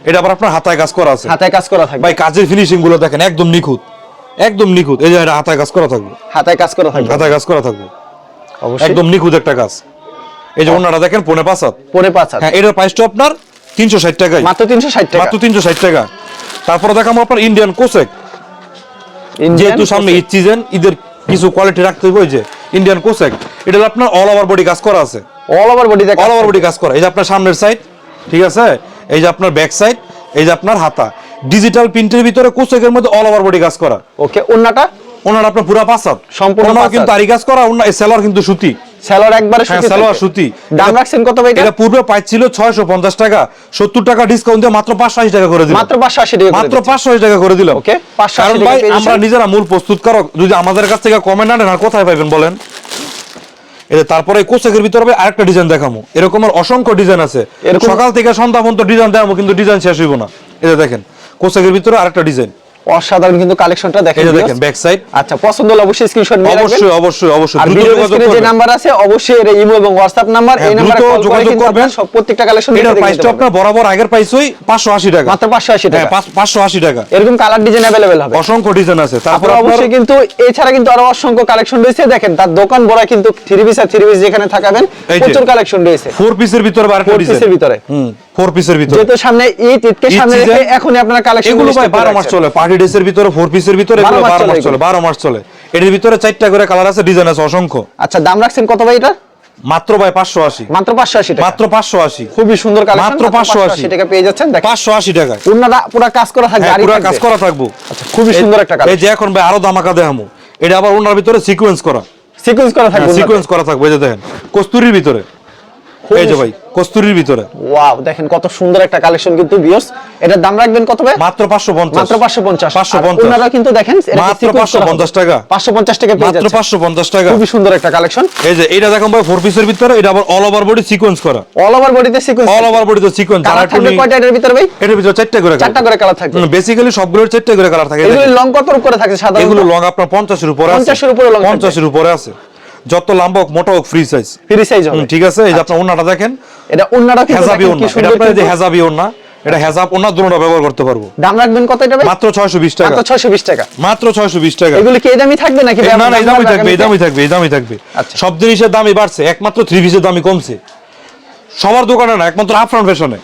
এটা আবার আপনার হাতায় কাজ করা আছে। হাতায় কাজ করা থাকবে। ভাই কাজের ফিনিশিংগুলো দেখেন একদম নিখুঁত। একদম নিখুঁত। এই যে এটা হাতায় কাজ করা থাকবে। হাতায় কাজ করা থাকবে। হাতায় কাজ করা থাকবে। একদম নিখুঁত একটা কাজ এই যে ওনারা দেখেন পনে পাঁচ হাত। পরে পাঁচ হাত। হ্যাঁ এটার প্রাইসটা আপনার তিনশো ষাট টাকায় মাত্র 360 টাকা। মাত্র তিনশো ষাট টাকা। তারপরে দেখাবো আপনার ইন্ডিয়ান কোসেক যেহেতু সামনে ঈদ সিজন ঈদের কিছু কোয়ালিটি রাখতে হবে ওই যে ইন্ডিয়ান কোসেক এটা আপনার অল ওভার বডি কাজ করা আছে। All over body all over body কাজ করা। এই যে আপনার সামনের সাইড ঠিক আছে? এই যে আপনার ব্যাক সাইড এই যে আপনার হাতা। ডিজিটাল প্রিন্টের ভিতরে কোসেকের মধ্যে অল ওভার বডি কাজ করা। ওকে ওন্নাটা ওনার আপনার পুরা পাঁচ সম্পূর্ণ কিন্তু। আরি কাজ করা ওনার সেলার কিন্তু সুতি। সেলর একবারে হ্যাঁ সুতি থাকবে। সুতি। দাম রাখছেন কত ভাই এটা পূর্বে পাইছিল ছয়শো পঞ্চাশ টাকা। সত্তর টাকা ডিসকাউন্ট দিয়ে মাত্র পাঁচশো আশি টাকা করে দিলাম। মাত্র 580 টাকা মাত্র মাত্র পাঁচশো আশি টাকা করে দিলাম। Okay, 580 কারণ ভাই আমরা নিজেরা মূল প্রস্তুতকারক যদি আমাদের কাছ থেকে কমে না নেন আর কোথায় পাইবেন বলেন? এটা তারপরে কোচেকের ভিতরে ভাই আরেকটা ডিজাইন দেখামো। এরকম অসংখ্য ডিজাইন আছে। সকাল থেকে সন্ধ্যা পর্যন্ত ডিজাইন দেখাবো কিন্তু ডিজাইন শেষ হইব না। এটা দেখেন কোচেকের ভিতরে আরেকটা ডিজাইন অসাধারণ কিন্তু কালেকশনটা দেখেন এটা viewers। দেখেন ব্যাক সাইড আচ্ছা পছন্দ হলে অবশ্যই স্ক্রিনশট নিয়ে রাখবেন অবশ্যই অবশ্যই অবশ্যই আর দ্রুত ভিডিও যোগাযোগ স্ক্রিনে যে করবেন। নাম্বার আছে অবশ্যই এর ইমো এবং হোয়াটসঅ্যাপ নাম্বার হ্যাঁ, এই নাম্বারে দ্রুত কল করে যোগাযোগ কিন্তু করবেন। আপনারা সব প্রত্যেকটা কালেকশন এটার প্রাইসটা আপনার বরাবর আগের প্রাইস ওই পাঁচশো আশি টাকা মাত্র 580 হ্যাঁ টাকা পাঁচশো আশি টাকা এরকম কালার ডিজাইন अवेलेबल হবে অসংখ্য ডিজাইন আছে তারপর তারপর আপনার অবশ্যই কিন্তু এছাড়া কিন্তু আরো অসংখ্য কালেকশন রয়েছে দেখেন তার দোকান বড় কিন্তু থ্রি পিস আর থ্রি পিস যেখানে থাকাবেন এই যে। প্রচুর কালেকশন রয়েছে ফোর পিসের ভিতরে বা আরেকটা ফোর ডিজাইন পিসের ভিতরে হুম ফোর পিসের ভিতরে যেহেতু সামনে ঈদ ঈদকে ঈদ সামনে রেখে season, এখনই আপনারা কালেকশন এগুলো ভাই বারো মাস চলে পার্টি ড্রেসের ভিতরে ফোর পিসের ভিতরে বারো এগুলো মাস চলে মাস চলে বারো মাস চলে। এটার ভিতরে চারটা করে কালার আছে ডিজাইন আছে অসংখ্য। আচ্ছা দাম রাখছেন কত ভাই এটা? মাত্র ভাই পাঁচশো আশি। মাত্র 580 টাকা। মাত্র পাঁচশো আশি। খুবই সুন্দর কালেকশন মাত্র 580 টাকা পেয়ে যাচ্ছেন দেখেন। উন্নাটা পুরো কাজ করা থাকবে হ্যাঁ পুরো কাজ করা থাকব। আচ্ছা খুবই সুন্দর একটা এই যে এখন ভাই আরও দামাকা দেখামু। এটা আবার ওনার ভিতরে সিকোয়েন্স করা। সিকোয়েন্স করা থাকবে সিকোয়েন্স করা থাকবে এই যে দেখেন। কস্তুরির ভিতরে। এই যে ভাই কস্তুরির ভিতরে। ওয়াও দেখেন কত সুন্দর একটা কালেকশন কিন্তু ভিউয়ার্স এটার দাম রাখবেন কত ভাই? মাত্র পাঁচশো পঞ্চাশ। মাত্র 550 পাঁচশো আর কিন্তু দেখেন মাত্র sequence করা হবে। 550 টাকা। 550 টাকা পেয়ে মাত্র যাচ্ছে। পাঁচশো পঞ্চাশ টাকা। খুবই সুন্দর একটা কালেকশন এই যে এটা দেখুন ভাই ফোর পিসের ভিতরে এটা আবার অল ওভার বডি সিকোয়েন্স করা। অল ওভার বডিতে সিকোয়েন্স অল ওভার বডিতে সিকোয়েন্স কালার থাকবে কয়টা এটার ভিতরে ভাই? এটার ভিতরে চারটা করে চারটা করে কালার থাকবে। বেসিক্যালি সবগুলোর চারটা করে কালার থাকে। এগুলো লং কত থাকে? সাধারণত এগুলো লং আপনার পঞ্চাশের উপরে আছে। 50 এর উপরে। পঞ্চাশের উপরে আছে। যত লম্বা হোক মোটা হোক ফ্রি সাইজ ফ্রি সাইজ হবে। ঠিক আছে? এই যে আপনার ওনাটা দেখেন। এটা ওন্নাটা কিন্তু হেজাবি দেখেন ওনা কি এটা আপনার যে হেজাবি ওনা এটা হেজাব ওনা দুটোটা ব্যবহার করতে পারব। দাম রাখবেন কত এটা মাত্র ছয়শো বিশ টাকা। মাত্র 620 টাকা। মাত্র ছয়শো বিশ টাকা। এগুলো কি এই দামই থাকবে নাকি না না এই দামই থাকবে এই দামই থাকবে এই দামই থাকবে। আচ্ছা। সব জিনিসের দামই বাড়ছে একমাত্র থ্রি পিসের দামই কমছে। সবার দোকানে না একমাত্র আফরান ফ্যাশনে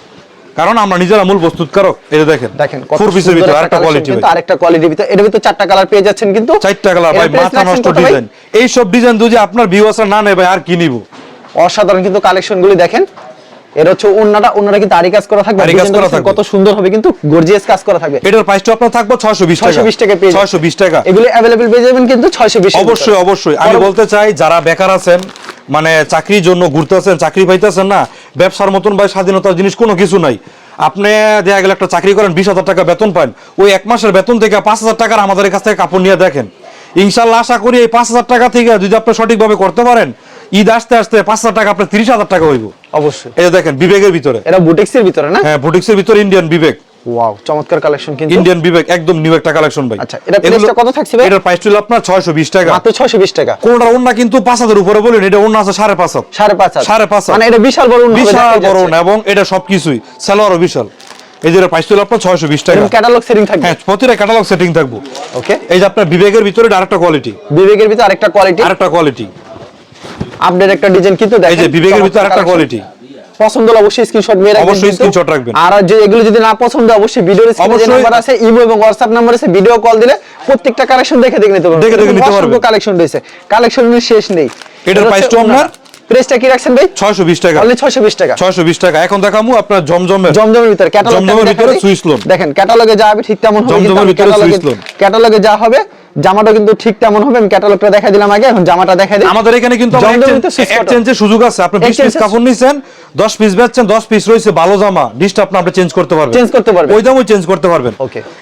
কারণ আমরা নিজেরা মূল প্রস্তুতকারক যে দেখেন দেখেন ফোর পিসের ভিতরে আরেকটা কোয়ালিটি আরেকটা কোয়ালিটির ভিতরে এর ভিতরে চারটা কালার পেয়ে যাচ্ছেন কিন্তু চারটা কালার ভাই মাথা নষ্ট ডিজাইন এই সব ডিজাইন যদি আপনার ভিউয়ার্সরা না নেবে ভাই আর কি নিব? অসাধারণ কিন্তু কালেকশন গুলি দেখেন। এর হচ্ছে ওন্নাটা ওন্নাটা কিন্তু আরি কাজ করা থাকবে আরি কাজ করা থাকবে। কত সুন্দর হবে কিন্তু গর্জিয়াস কাজ করা থাকবে। এটার প্রাইসটা আপনার থাকবে ছয়শো বিশ টাকা। 620 টাকা পেয়ে যাবেন। ছয়শো বিশ টাকা। এগুলো অ্যাভেলেবেল পেয়ে যাবেন কিন্তু 620 এর অবশ্যই অবশ্যই। আমি বলতে চাই যারা বেকার আছেন মানে চাকরির জন্য ঘুরতেছেন চাকরি পাইতেছেন না ব্যবসার মতন ভাই স্বাধীনতার জিনিস কোনো কিছু নাই। আপনি দেখা গেলে একটা চাকরি করেন বিশ হাজার টাকা বেতন পান ওই এক মাসের বেতন থেকে পাঁচ হাজার টাকার আমাদের কাছ থেকে কাপড় নিয়ে দেখেন। ইনশাল্লাহ আশা করি এই পাঁচ হাজার টাকা থেকে যদি আপনি সঠিকভাবে করতে পারেন ঈদ আসতে আসতে পাঁচ হাজার টাকা আপনার তিরিশ হাজার টাকা হইব। অবশ্যই। এই দেখেন বিবেকের ভিতরে। এটা বুটিক্সের ভিতরে না? হ্যাঁ বুটিক্সের ভিতরে ইন্ডিয়ান বিবেক। ওয়াও চমৎকার কালেকশন কিন্তু। ইন্ডিয়ান বিবেক একদম নিউ একটা কালেকশন ভাই। আচ্ছা, এটার এগুলো- price টা কত থাকছে ভাই? এটার প্রাইস ছিল আপনার ছয়শো বিশ টাকা। মাত্র ছয়শো বিশ টাকা। কোনটার ওন্না কিন্তু পাঁচ হাজার উপরে বলেন এটা ওন্না আছে। মানে এটা বিশাল বড় হবে, বিশাল বড় যাচ্ছে। না এবং এটা সবকিছুই। সালোয়ারও বিশাল। এই যে প্রাইস ছিল আপনার টাকা। ক্যাটালগ সেটিং থাকবে। হ্যাঁ প্রতিটা ক্যাটালগ সেটিং থাকব। ওকে এই যে আপনার বিবেকের ভিতরে আরেকটা কোয়ালিটি বিবেকের ভিতরে আরেকটা কোয়ালিটি আরেকটা কোয়ালিটি আপডেট একটা ডিজাইন কিন্তু এই যে বিবেকের ভিতরে আরেকটা কোয়ালিটি পছন্দ হলে অবশ্যই স্ক্রিনশট মেরে রাখবেন অবশ্যই screenshot রাখবেন। আর যে এগুলো যদি না পছন্দ হয়, অবশ্যই ভিডিওর স্ক্রিনে যে নাম্বার আছে ইমো এবং হোয়াটসঅ্যাপ নাম্বার আছে ভিডিও কল দিলে প্রত্যেকটা কালেকশন দেখে দেখে নিতে পারবেন দেখে দেখে নিতে পারবেন। কালেকশন রয়েছে কালেকশনের শেষ নেই এটার price টা আপনার? প্রাইসটা কি রাখছেন ভাই ছয়শো বিশ টাকা অনলি 620 টাকা ছয়শো বিশ টাকা এখন দেখামু আপনার জমজমের জমজমের ভিতরে ক্যাটালগ ভিতরে সুইস লোন। দেখেন ক্যাটালগে যা হবে ঠিক তেমন হবে জমজমের ভিতরে সুইস লোন। ক্যাটালগে যা হবে জামাটা কিন্তু ঠিক তেমন হবে আমি ক্যাটালগটা দেখা দিলাম আগে এখন জামাটা দেখা দিই। আমাদের এখানে কিন্তু। এক্সচেঞ্জের সুযোগ আছে। আপনি 20 পিস কাপড় নিছেন 10 পিস বেচছেন 10 পিস রয়েছে ভালো জামা ডিসটা আপনি আপনি চেঞ্জ করতে পারবেন। Change করতে পারবেন। ওই দামও চেঞ্জ করতে পারবেন.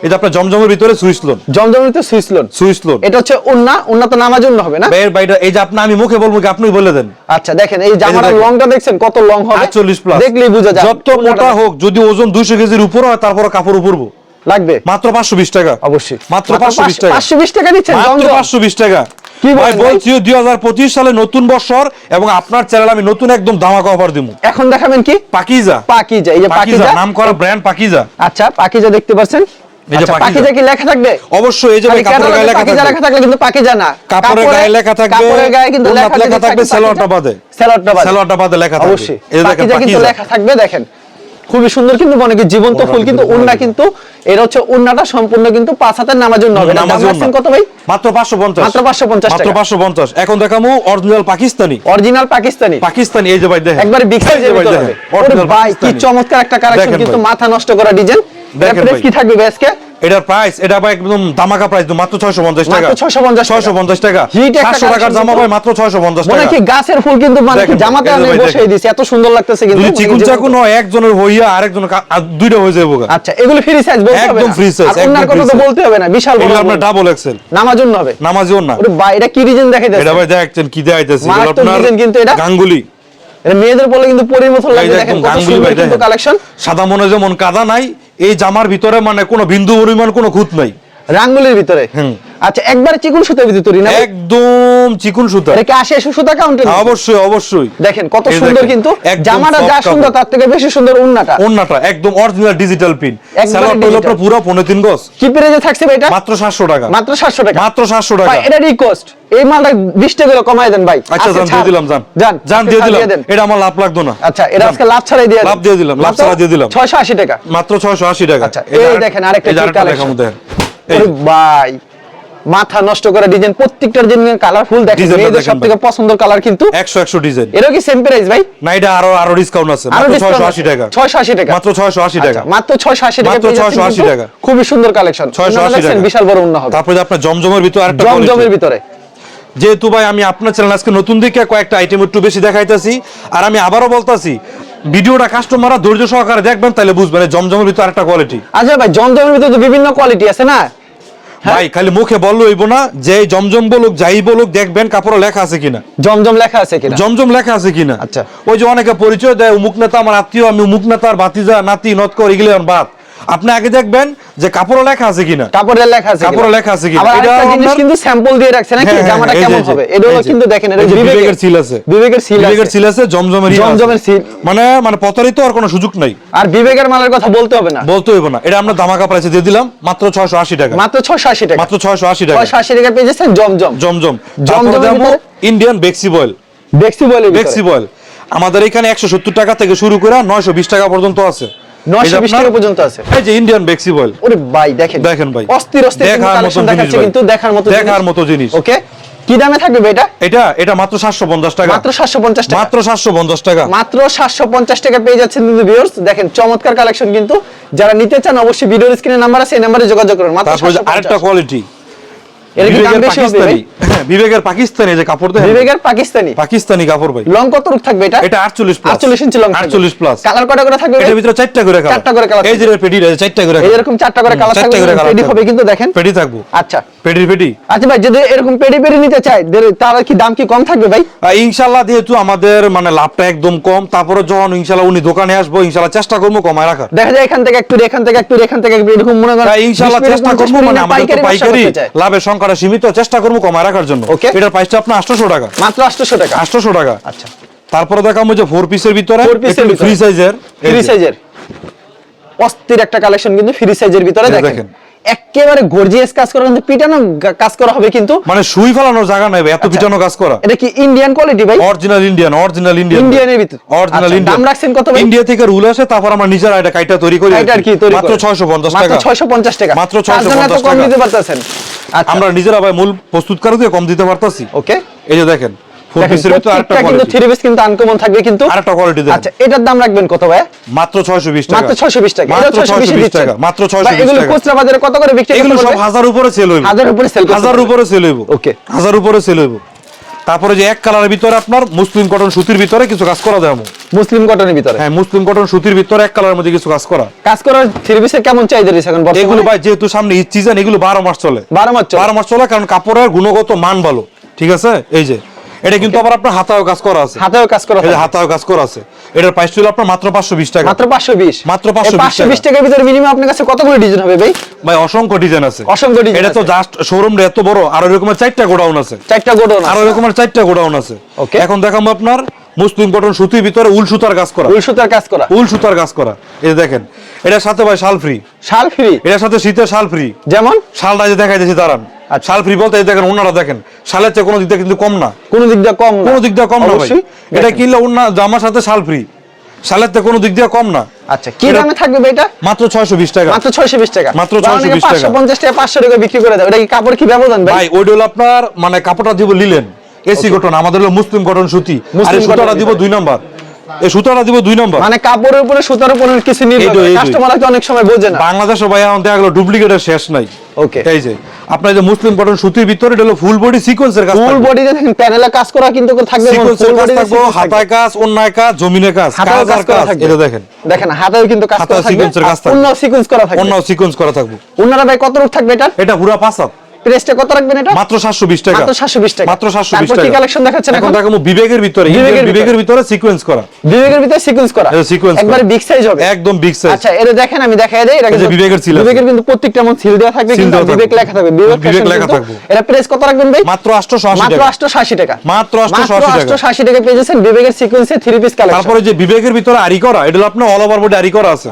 এই যে আপনার জমজমের ভিতরে সুইস লোন জমজমের ভিতরে সুইস লোন সুইস লোন এটা হচ্ছে উন্না উন্না তো নামার জন্য হবে না? বাইরের বাইরে এই যে আপনি আমি মুখে বলব কি আপনি বলে দেন। আচ্ছা দেখেন এই দেখেন। লংটা দেখছেন কত লং হবে? 48 প্লাস দেখলেই বোঝা যায় যত মোটা হোক যদি ওজন 200 কেজির উপর হয় তারপর কাপড় উপরবো। লাগবে? মাত্র 520 টাকা। অবশ্যই। মাত্র 520 টাকা। 520 টাকা দিচ্ছেন মাত্র জমজম 520 টাকা। কি ভাই? বলছি 2025 সালে নতুন বছর এবং আপনার চ্যানেল আমি নতুন একদম ধামাকা অফার দিমু। এখন দেখাবেন কি? পাকিজা। পাকিজা এই যে পাকিজা নাম করা ব্র্যান্ড পাকিজা। আচ্ছা পাকিজা দেখতে পাচ্ছেন? আচ্ছা, পাকিজা। পাকিজা কি লেখা থাকবে? অবশ্যই এই যে কাপড়ের গায়ে লেখা থাকলে কিন্তু পাকিজা না। কাপড়ের গায়ে লেখা থাকবে। কাপড়ের গায়ে কিন্তু লেখা থাকবে থাকে বাদে। সালোয়ারটা বাদে। সালোয়ারটা বাদে লেখা থাকবে। অবশ্যই। এই দেখেন পাকিজা কিন্তু লেখা থাকবে দেখেন। খুবই সুন্দর কিন্তু মনে কি জীবন্ত ফুল কিন্তু উন্না কিন্তু এর হচ্ছে উন্নাটা সম্পূর্ণ কিন্তু পাঁচ হাতের নামার জন্য হবে নামাজ কত ভাই? মাত্র 550 মাত্র 550 মাত্র পাঁচশো 550 এখন দেখামু অরিজিনাল পাকিস্তানি। অরিজিনাল পাকিস্তানি। পাকিস্তানি এই যে ভাই দেখেন। একবার বিক্রি যে ভাই দেখেন, ভাই কি চমৎকার একটা কালেকশন কিন্তু মাথা নষ্ট করা ডিজাইন প্রাইস ভাই। কি থাকবে আজকে এটার প্রাইস এটা ভাই একদম দামাকা প্রাইস মাত্র 650 টাকা। মাত্র 650 650 টাকা। 700 টাকার জামা ভাই মাত্র 650 মনে টাকা। কি গাছের ফুল কিন্তু মানে জামাতে আমি বসিয়ে দিছি এত সুন্দর লাগতেছে কিন্তু। যদি চিকুন চাকুন হয় একজনের হইয়া আরেকজনের দুইটা হয়ে যাবে আচ্ছা এগুলো ফ্রি সাইজ বলতে হবে একদম না। free size, আর ওনার একদম কথা তো বলতে হবে না বিশাল বড় আপনার ডাবল এক্সেল নামার জন্য হবে। নামাজিও না ওরে ভাই এটা কি ডিজাইন দেখে এটা ভাই দেখছেন কি দেখাইতেছে? আপনার কিন্তু এটা। গাঙ্গুলি। মেয়েদের বলে কিন্তু এই লাগে দেখেন কত সুন্দর কিন্তু দেখেন। কালেকশন সাদা মনে যেমন কাদা নাই এই জামার ভিতরে মানে কোনো বিন্দু পরিমাণ কোনো খুঁত নাই। রাঙ্গুলির ভিতরে। আচ্ছা একবারে চিকুন সুতার ভিতরে তৈরি না একদম চিকুন সুতা। এটা কি আসে সুতা কাউন্টে হ্যাঁ, অবশ্যই অবশ্যই। দেখেন কত সুন্দর কিন্তু জামাটা যা সুন্দর তার থেকে বেশি সুন্দর উন্নাটা ওন্নাটা একদম অরিজিনাল ডিজিটাল পিন সালোয়ারটা হলো পুরো পনেরো তিন গজ। কি প্রাইজে থাকছে ভাই এটা? মাত্র সাতশো টাকা। মাত্র 700 টাকা। মাত্র 700 টাকা। ভাই এটা রিকোয়েস্ট এই মালটা 20 টাকা কমায় দেন ভাই। আচ্ছা জান দিয়ে দিলাম জান। জান জান দিয়ে দিলাম। এটা আমার লাভ লাগতো না। আচ্ছা এটা। আজকে লাভ ছাড়াই দিয়ে দেন। লাভ দিয়ে দিলাম, লাভ ছাড়া দিয়ে দিলাম। 680 টাকা। মাত্র ছয়শো আশি টাকা। আচ্ছা, এই দেখেন আরেকটা এই ভাই মাথা নষ্ট করা ডিজাইন প্রত্যেকটার জন্য কালারফুল দেখেন। মেয়েদের সবথেকে পছন্দের কালার কিন্তু একশো একশো ডিজাইন এরও কি সেম প্রাইস ভাই? না এটা আরও আরও ডিসকাউন্ট আছে। মাত্র discount ছয়শো আছে। আশি টাকা। 680 টাকা। মাত্র ছয়শো আশি টাকা। আচ্ছা, মাত্র 680 টাকা মাত্র 680 টাকা। খুবই সুন্দর কালেকশন 680 টাকা। বিশাল বড় উন্না হবে তারপরে আপনার জমজমের ভিতরে আরেকটা জমজমের ভিতরে। যেহেতু ভাই আমি আপনার চ্যানেল আজকে নতুন দিকে কয়েকটা আইটেম একটু বেশি দেখাইতেছি। আর আমি আবারও বলতাছি ভিডিওটা কাস্টমাররা ধৈর্য সহকারে দেখবেন তাহলে বুঝবেন জমজমের ভিতরে আরেকটা কোয়ালিটি আচ্ছা ভাই জমজমের ভিতরে তো বিভিন্ন কোয়ালিটি আছে না? ভাই খালি মুখে বলল হইব না যে জমজম বলুক যাই বলুক দেখবেন কাপড়ে লেখা আছে কিনা। জমজম লেখা আছে কিনা? জমজম লেখা আছে কিনা। আচ্ছা। ওই যে অনেকে পরিচয় দেয় উমুক নেতা আমার আত্মীয় আমি উমুক নেতার বাতিজা নাতি নতকর এগুলো বাদ আপনি আগে দেখবেন যে কাপড়ে লেখা আছে কিনা। কাপড়ে লেখা আছে কাপড়ে লেখা আছে কিনা? আবার এটা জিনিস কিন্তু স্যাম্পল দিয়ে রাখছে নাকি? হ্যাঁ, হ্যাঁ, জামাটা কেমন হবে? এটা হলো কিন্তু দেখেন এটা বিবেকের সিল আছে। বিবেকের সিল বিবেকের সিল আছে জমজমের জমজমের সিল। মানে মানে প্রতারিত আর কোনো সুযোগ নাই। আর বিবেকের মালের কথা বলতে হবে না। বলতে হইব না। এটা আমরা দামাকা প্রাইসে দিয়ে দিলাম মাত্র ছয়শো আশি টাকা। মাত্র 680 টাকা। মাত্র ছয়শো আশি টাকা। 680 টাকা পেয়ে যাচ্ছেন জমজম। জমজম। জমজম ইন্ডিয়ান বেক্সি বয়েল দেখছি বলে বেক্সি বয়েল আমাদের এখানে একশো সত্তর টাকা থেকে শুরু করে নয়শো বিশ টাকা পর্যন্ত আছে। 920 টাকা পর্যন্ত আছে। এই যে ইন্ডিয়ান বেক্সি বয়েল ওরে ভাই দেখেন। দেখেন ভাই। অস্থির অস্থির কালেকশন দেখাচ্ছে কিন্তু দেখার মতো দেখার মতো জিনিস। ওকে? কি দামে থাকবে এটা? এটা এটা মাত্র সাতশো পঞ্চাশ টাকা। মাত্র 750 টাকা। মাত্র সাতশো পঞ্চাশ টাকা। মাত্র 750 টাকা পেয়ে যাচ্ছেন কিন্তু ভিউয়ার্স দেখেন চমৎকার কালেকশন কিন্তু। যারা নিতে চান অবশ্যই ভিডিওর স্ক্রিনে নাম্বার আছে এই নাম্বারে যোগাযোগ করুন। মাত্র 750 আরেকটা কোয়ালিটি এর কি দাম বেশি হবে পাকিস্তানি। হ্যাঁ বিবেকের পাকিস্তানি যে কাপড় দেয়। বিবেকের পাকিস্তানি? পাকিস্তানি কাপড় ভাই। লং কত রূপ থাকবে এটা? এটা 48 প্লাস 48 ইঞ্চি লং 48 প্লাস কালার কটা করে থাকবে ভাই? ভিতরে চারটা করে কালার চারটা করে colour এই যে পেডি চারটা করে এরকম চারটা করে কালার থাকবে। হবে কিন্তু দেখেন। পেডি থাকব। আচ্ছা। পেডি পেডি আচ্ছা ভাই যদি এরকম পেডি পেডি নিতে চাই তার কি দাম কি কম থাকবে ভাই? আর যেহেতু আমাদের মানে লাভটা একদম কম তারপরে যখন ইনশাল্লাহ উনি দোকানে আসব ইনশাল্লাহ চেষ্টা করব কমায় রাখার। দেখা যায় এখান থেকে একটু এখান থেকে একটু এখান থেকে একটু এরকম মনে করেন তাই ইনশাল্লাহ 20 মিনিট, চেষ্টা করব মানে আমাদের তো পাইকারি ব্যবসা পাইকারি করতে চায়। লাভের সংখ্যাটা সীমিত চেষ্টা করব কমায় রাখার জন্য। Okay. এটার প্রাইসটা আপনার আটশোশো টাকা। মাত্র 800 টাকা? আটশোশো টাকা। আচ্ছা। তারপরে দেখাবো যে ফোর পিসের ভিতরে। ফ্রি সাইজের ফ্রি সাইজের অস্থির একটা কালেকশন কিন্তু ফ্রি সাইজের ভিতরে দেখেন। একেবারে গর্জিয়াস কাজ করা কিন্তু পিটানো কাজ করা হবে কিন্তু মানে সুই ফেলানোর জায়গা নাই এত আচ্ছা। পিটানো কাজ করা। এটা কি ইন্ডিয়ান কোয়ালিটি ভাই? অরিজিনাল ইন্ডিয়ান অরিজিনাল ইন্ডিয়ান ইন্ডিয়ানের ভিতরে। অরিজিনাল আচ্ছা, ইন্ডিয়ান দাম রাখছেন কত ভাই? ইন্ডিয়া থেকে রুল আসে তারপর আমরা নিজেরা এটা কাইটা তৈরি করি এটা কি। তৈরি মাত্র করে? 650 মাত্র টাকা। 650 টাকা। মাত্র তার জন্য এত 650 কম টাকা। দিতে পারতেছেন। আচ্ছা। আমরা নিজেরা ভাই মূল প্রস্তুত প্রস্তুতকারক দিয়ে কম দিতে পারতাছি। ওকে এই যে দেখেন ফোর দেখেন পিসের ভিতরে আরেকটা প্রত্যেকটা কিন্তু থ্রি পিস কিন্তু আনকমন থাকবে কিন্তু আরেকটা কোয়ালিটি আচ্ছা এটার দাম রাখবেন কত ভাই? মাত্র 620 টাকা। মাত্র 620 টাকা। এটা 620 620 টাকা মাত্র 620 এগুলো খুচরা বাজারে কত করে বিক্রি এগুলো সব হাজার উপরে সেল হইব। হাজার উপরে সেল হাজার উপরে সেল হইব। Okay. হাজার উপরে সেল হইব। তারপরে যে এক কালারের ভিতরে আপনার মুসলিম কটন সুতির ভিতরে কিছু কাজ করা দেবো মুসলিম কটনের ভিতরে? হ্যাঁ মুসলিম কটন সুতির ভিতরে এক কালারের মধ্যে কিছু কাজ করা। কাজ করার থ্রি পিসের কেমন চাহিদা রয়েছে এখন এগুলো ভাই যেহেতু সামনে ঈদ সিজন এগুলো বারো মাস চলে। বারো মাস চলে। বারো মাস চলে কারণ কাপড়ের গুণগত মান ভালো। ঠিক আছে? এই যে এটা কিন্তু আবার আপনার হাতাও কাজ করা আছে। হাতেও কাজ করা আছে যে হাতাও কাজ করা আছে। এটার প্রাইস ছিল আপনার মাত্র পাঁচশো বিশ টাকা। মাত্র পাঁচশো বিশ। মাত্র 520 পাঁচশো বিশ টাকার ভিতরে মিনিমাম আপনার কাছে কতগুলো ডিজাইন হবে ভাই? ভাই অসংখ্য ডিজাইন আছে। অসংখ্য ডিজাইন এটা তো জাস্ট শোরুম এত বড় আর এরকমের চারটা গোডাউন আছে। চারটা গোডাউন আর এরকমের চারটা গোডাউন আছে। ওকে এখন দেখাবো আপনার মুসলিম কটন সুতির ভিতরে উল সুতার কাজ করা। উল সুতার কাজ করা। উল সুতার কাজ করা। এই দেখেন এটার সাথে ভাই শাল ফ্রি শাল ফ্রি এটার সাথে শীতের শাল ফ্রি যেমন? শালটা যে দেখাই দিয়েছি দাঁড়ান। আচ্ছা। শাল ফ্রি বলতে দেখেন ওনারা দেখেন। শালের চেয়ে কোনো দিক দিয়ে কিন্তু কম না। কোন দিক দিয়ে কম কোনো দিক দিয়ে কম না ভাই। এটা কিনলে ওনা জামার সাথে শাল ফ্রি শালের থেকে কোনো দিক দিয়ে কম না। আচ্ছা কি এটা- দামে থাকবে এটা? মাত্র ছয়শো বিশ টাকা। মাত্র ছয়শো বিশ টাকা। মাত্র 620 টাকা। 550 টাকা পাঁচশো টাকা বিক্রি করে দেয় ওটা কি কাপড় কি ব্যবধান ভাই? ভাই হলো আপনার মানে কাপড়টা দিব লিলেন। এসি কটন আমাদের হলো মুসলিম কটন সুতি। আর মুসলিম এই দিব দুই নাম্বার। এই সুতাটা দিব দুই নাম্বার। মানে কাপড়ের উপরে সুতার উপরে কিছু নির্ভর। কাস্টমার হয়তো অনেক সময় বোঝে না। বাংলাদেশে ভাই এখন দেখা গেলো ডুপ্লিকেটের শেষ নাই। Okay. এই যে আপনার যে মুসলিম কটন সুতির ভিতরে এটা হলো ফুল বডি সিকোয়েন্সের কাজ ফুল বডি দেখেন প্যানেলে কাজ করা কিন্তু থাকবে body তে থাকব। হাতায় কাজ অন্যায় কাজ জমিনে কাজ কাজ আর করা কাজ থাকবে। এটা দেখেন। দেখেন হাতেও কিন্তু কাজ করা থাকবে কাজ থাকবে। অন্য সিকোয়েন্স করা থাকবে। অন্য সিকোয়েন্স করা থাকবে। অন্যরা ভাই কত রূপ থাকবে এটা এটা পুরা পাঁচ প্রেসটা কত রাখবেন এটা? মাত্র সাতশো বিশ টাকা। মাত্র 720 টাকা। মাত্র সাতশো বিশ তারপর কি কালেকশন দেখাচ্ছেন এখন? দেখাবো বিবেকের ভিতরে। বিবেকের ভিতরে। সিকোয়েন্স করা। বিবেকের ভিতরে সিকোয়েন্স করা। এটা একবারে বিগ সাইজ হবে। একদম বিগ সাইজ আচ্ছা এটা দেখেন আমি দেখাই দেই। এটা কিন্তু- বিবেকের বিবেকের কিন্তু প্রত্যেকটা মন সিল দেওয়া থাকবে কিন্তু বিবেক লেখা থাকবে। বিবেক লেখা থাকবে। এটা প্রেস কত রাখবেন ভাই? মাত্র আটশোশো আশি মাত্র টাকা 880 টাকা। মাত্র 880 টাকা। 880 টাকা পেয়ে যাচ্ছেন বিবেকের সিকোয়েন্সে থ্রি পিস কালেকশন তারপরে যে বিবেকের ভিতরে আরি করা এটা আপনার অল ওভার বডি আরি করা আছে।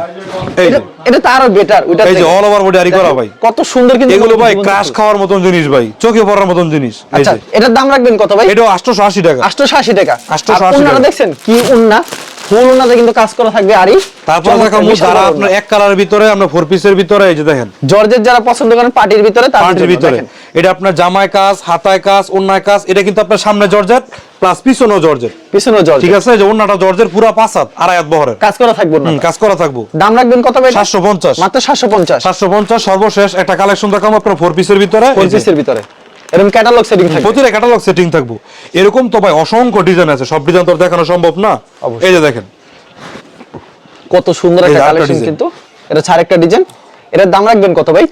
এই এটা তো আরও বেটার ওটা এই যে অল ওভার বডি আরি করা ভাই। কত সুন্দর কিন্তু এগুলো ভাই ক্রাশ খাওয়ার মতন জিনিস ভাই চোখে পড়ার মতন জিনিস। আচ্ছা এটার দাম রাখবেন কত ভাই? আটশোশো আশি টাকা। 880 টাকা। 880 আর উন্নাটা টাকা। দেখছেন? কি উন্না? ফুল উন্নাতে কিন্তু কাজ করা থাকবে আরই। তারপর দেখাবো যারা আপনার এক কালারের ভিতরে আমরা ফোর পিসের ভিতরে এই যে দেখেন। জর্জের যারা পছন্দ করেন পার্টির ভিতরে তাদের পার্টির ভিতরে। এটা আপনার জামায় কাজ হাতায় কাজ অন্যায় কাজ এটা কিন্তু আপনার সামনে জর্জেট প্লাস পিছনেও জর্জেট পিছনে জর্জ ঠিক আছে? যে অন্যটা জর্জের পুরা পাঁচ হাত আড়াই হাত বহরের। কাজ করা থাকবে না কাজ করা থাকব। দাম রাখবেন কত ভাই? সাতশো পঞ্চাশ। মাত্র 750 সাতশো পঞ্চাশ সর্বশেষ একটা কালেকশন দেখাবো আপনার ফোর পিসের ভিতরে। যে, পঁচিশের ভিতরে। এরকম ক্যাটালগ সেটিং থাকবে। প্রতিটা ক্যাটালগ সেটিং থাকব। এরকম তো ভাই অসংখ্য ডিজাইন আছে সব ডিজাইন তো দেখানো সম্ভব না। এই যে দেখেন। কত সুন্দর একটা কালেকশন কিন্তু। এটা ছাড় একটা ডিজাইন এটার দাম রাখবেন কত ভাই?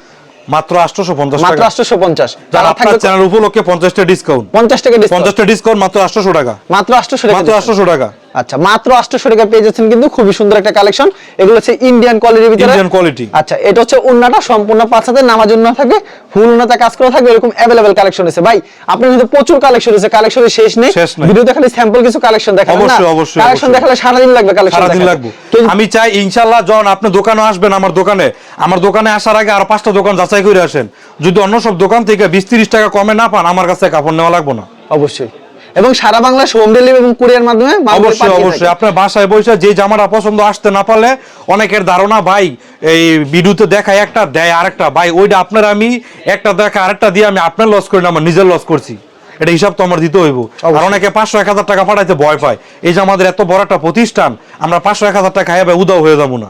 মাত্র আটশোশো পঞ্চাশ মাত্র টাকা। 850 যারা আপনার চ্যানেল উপলক্ষে পঞ্চাশটা ডিসকাউন্ট 50 টাকা ডিসকাউন্ট পঞ্চাশটা ডিসকাউন্ট মাত্র আটশোশো টাকা। মাত্র 800 টাকা মাত্র discount। আটশোশো টাকা। আচ্ছা মাত্র 800 টাকা পেয়ে যাচ্ছেন কিন্তু খুবই সুন্দর একটা কালেকশন এগুলো হচ্ছে ইন্ডিয়ান কোয়ালিটির ভিতরে। ইন্ডিয়ান কোয়ালিটি আচ্ছা এটা হচ্ছে উন্নাটা সম্পূর্ণ পাঁচ হাতে নামার জন্য থাকবে ফুল উন্নাতে কাজ করা থাকবে এরকম অ্যাভেলেবেল কালেকশন আছে। ভাই আপনার কিন্তু প্রচুর কালেকশন আছে কালেকশনের শেষ নেই। ভিডিওতে খালি স্যাম্পল কিছু কালেকশন দেখাবেন না। অবশ্যই, অবশ্যই, কালেকশন। দেখালে সারাদিন লাগবে কালেকশন সারা দিন লাগবে। আমি চাই ইনশাল্লাহ যখন আপনি দোকানে আসবেন আমার দোকানে। আমার দোকানে আসার আগে আর পাঁচটা দোকান যাচাই করে আসেন। যদি অন্য সব দোকান থেকে বিশ তিরিশ টাকা কমে না পান আমার কাছে কাপড় নেওয়া লাগবে না। অবশ্যই। এবং সারা বাংলা হোম ডেলিভারি এবং কুরিয়ার মাধ্যমে অবশ্যই অবশ্যই। আপনার বাসায় বসে যে জামাটা পছন্দ আসতে না পারলে অনেকের ধারণা ভাই এই ভিডিওতে দেখায় একটা দেয় আরেকটা। ভাই ওইটা আপনার আমি একটা দেখা আরেকটা দিয়ে আমি আপনার লস করি না আমার নিজের লস করছি। এটা হিসাব তো আমার দিতে হইব। আর অনেকে পাঁচশো এক হাজার টাকা পাঠাইতে ভয় পায়। এই যে আমাদের এত বড় একটা প্রতিষ্ঠান আমরা পাঁচশো এক হাজার টাকা খাইয়া উদাও হয়ে যাব না।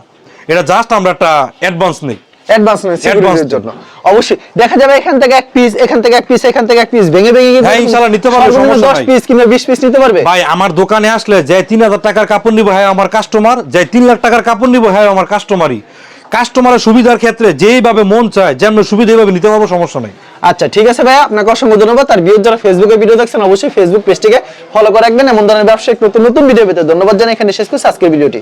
এটা জাস্ট আমরা একটা অ্যাডভান্স নেই। অ্যাডভান্স নেন সিকিউরিটির জন্য। অবশ্যই দেখা যাবে এখান থেকে এক পিস এখান থেকে এক পিস এখান থেকে এক পিস ভেঙে ভেঙে হ্যাঁ, ইনশাআল্লাহ নিতে পারবে, সমস্যা 10 পিস কিংবা 20 পিস নিতে পারবে। ভাই আমার দোকানে আসলে যে তিন হাজার টাকার কাপড় নিবো হ্যাঁ আমার কাস্টমার যে তিন লাখ টাকার কাপড় নিবো হ্যাঁ আমার কাস্টমারই কাস্টমারের সুবিধার ক্ষেত্রে যেইভাবে মন চায় যেমন সুবিধা এইভাবে নিতে পারব সমস্যা নাই। আচ্ছা ঠিক আছে ভাইয়া আপনাকে অসংখ্য ধন্যবাদ। আর ভিউজ যারা ফেসবুকে ভিডিও দেখছেন অবশ্যই ফেসবুক পেজটিকে ফলো করে রাখবেন। এমন ধরনের ব্যবসায়িক নতুন নতুন ভিডিও পেতে ধন্যবাদ জানাই। এখানে শেষ করছি আজকের ভিডিওটি